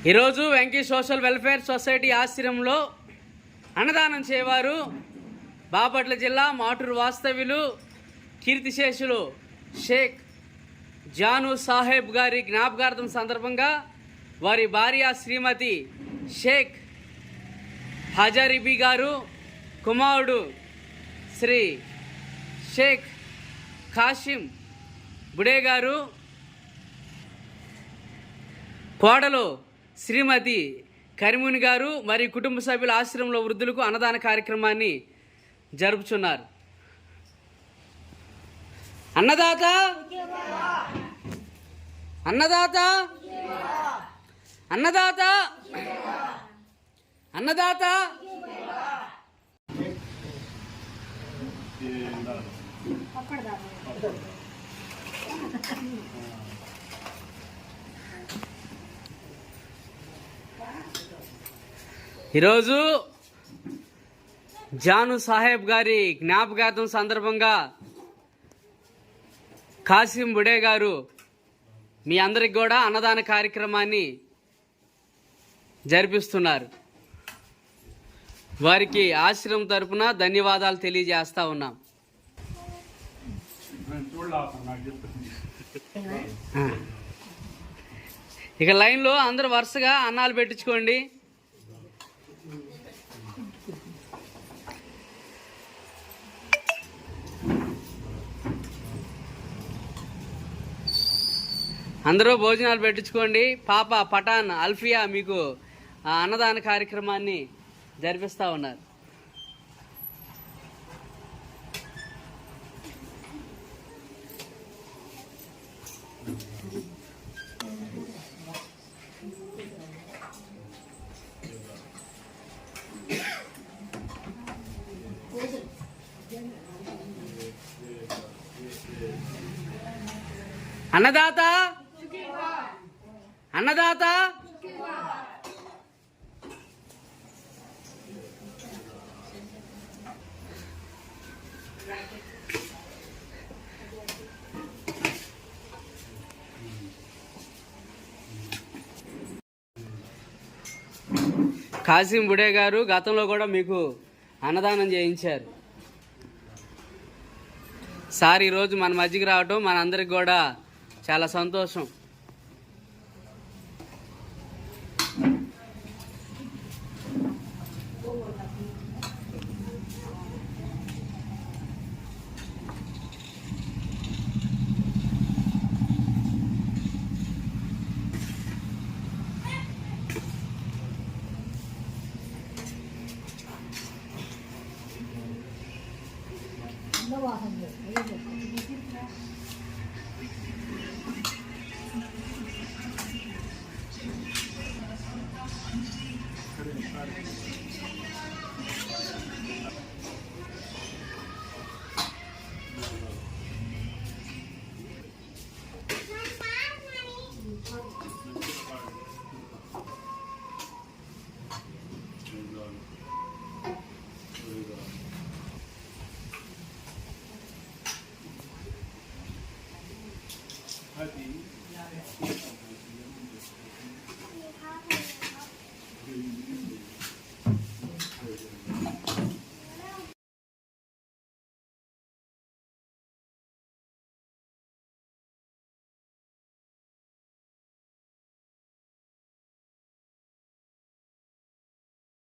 ఈరోజు Venky social welfare society ఆశ్రయంలో అన్నదానం చేయవారు బాపట్ల జిల్లా మాటూరు వాస్తవ్యులు కీర్తిశేషులు షేక్ జాను సాహెబ్ గారి జ్ఞాపకార్థం సందర్భంగా వారి భార్య శ్రీమతి షేక్ హజారిబీ గారు కుమారుడు శ్రీ షేక్ కాషిం బుడే గారు కోడలు శ్రీమతి కరిముని గారు మరి కుటుంబ సభ్యుల ఆశ్రమంలో వృద్ధులకు అన్నదాన కార్యక్రమాన్ని జరుపుచున్నారు. అన్నదాత! అన్నదాత! అన్నదాత! అన్నదాత! ఈరోజు జాను సాహెబ్ గారి జ్ఞాపకార్థం సందర్భంగా కాసిం బుడే గారు మీ అందరికి కూడా అన్నదాన కార్యక్రమాన్ని జరిపిస్తున్నారు. వారికి ఆశ్రమం తరపున ధన్యవాదాలు తెలియజేస్తా ఉన్నాం. ఇక లైన్లో అందరూ వరుసగా అన్నాలు పెట్టించుకోండి. అందరూ భోజనాలు పెట్టించుకోండి. పాప పఠాన్ అల్ఫియా మీకు అన్నదాన కార్యక్రమాన్ని జరిపిస్తా ఉన్నారు. అన్నదాత! అన్నదాత కాసిం బుడే గారు గతంలో కూడా మీకు అన్నదానం చేయించారు. సార్ ఈరోజు మన మధ్యకి రావటం మనందరికి కూడా చాలా సంతోషం. Thank you.